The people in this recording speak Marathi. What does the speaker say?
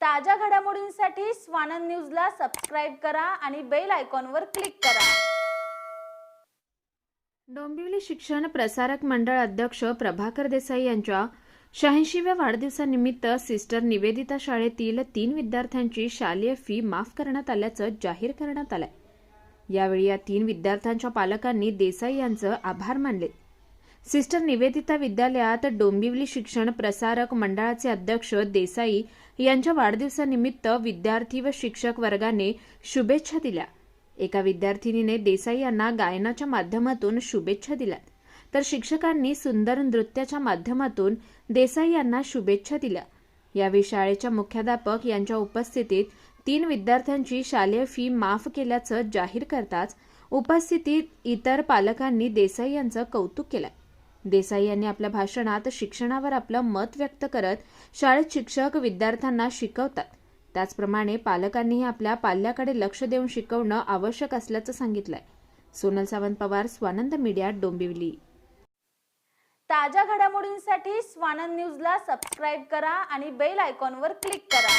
ताज्या घडामोडींसाठी स्वानंद न्यूजला सबस्क्राईब करा आणि बेल आयकॉनवर क्लिक करा. डोंबिवली शिक्षण प्रसारक मंडळ अध्यक्ष प्रभाकर देसाई यांच्या शहाऐंशीव्या वाढदिवसानिमित्त सिस्टर निवेदिता शाळेतील तीन विद्यार्थ्यांची शालेय फी माफ करण्यात आल्याचं जाहीर करण्यात आलंय. यावेळी या तीन विद्यार्थ्यांच्या पालकांनी देसाई यांचं आभार मानले. सिस्टर निवेदिता विद्यालयात डोंबिवली शिक्षण प्रसारक मंडळाचे अध्यक्ष देसाई यांच्या वाढदिवसानिमित्त विद्यार्थी व शिक्षक वर्गाने शुभेच्छा दिल्या. एका विद्यार्थिनीने देसाई यांना गायनाच्या माध्यमातून शुभेच्छा दिल्या तर शिक्षकांनी सुंदर नृत्याच्या माध्यमातून देसाई यांना शुभेच्छा दिल्या. यावेळी शाळेच्या मुख्याध्यापक यांच्या उपस्थितीत तीन विद्यार्थ्यांची शालेय फी माफ केल्याचं जाहीर करताच उपस्थितीत इतर पालकांनी देसाई यांचं कौतुक केलं. देसाई यांनी आपल्या भाषणात शिक्षणावर आपलं मत व्यक्त करत शाळेत शिक्षक विद्यार्थ्यांना शिकवतात. त्याचप्रमाणे पालकांनीही आपल्या पाल्याकडे लक्ष देऊन शिकवणं आवश्यक असल्याचं सांगितलंय. सोनल सावंत पवार स्वानंद मीडिया डोंबिवली. ताज्या घडामोडींसाठी स्वानंद न्यूजला सबस्क्राईब करा आणि बेल आयकॉनवर क्लिक करा.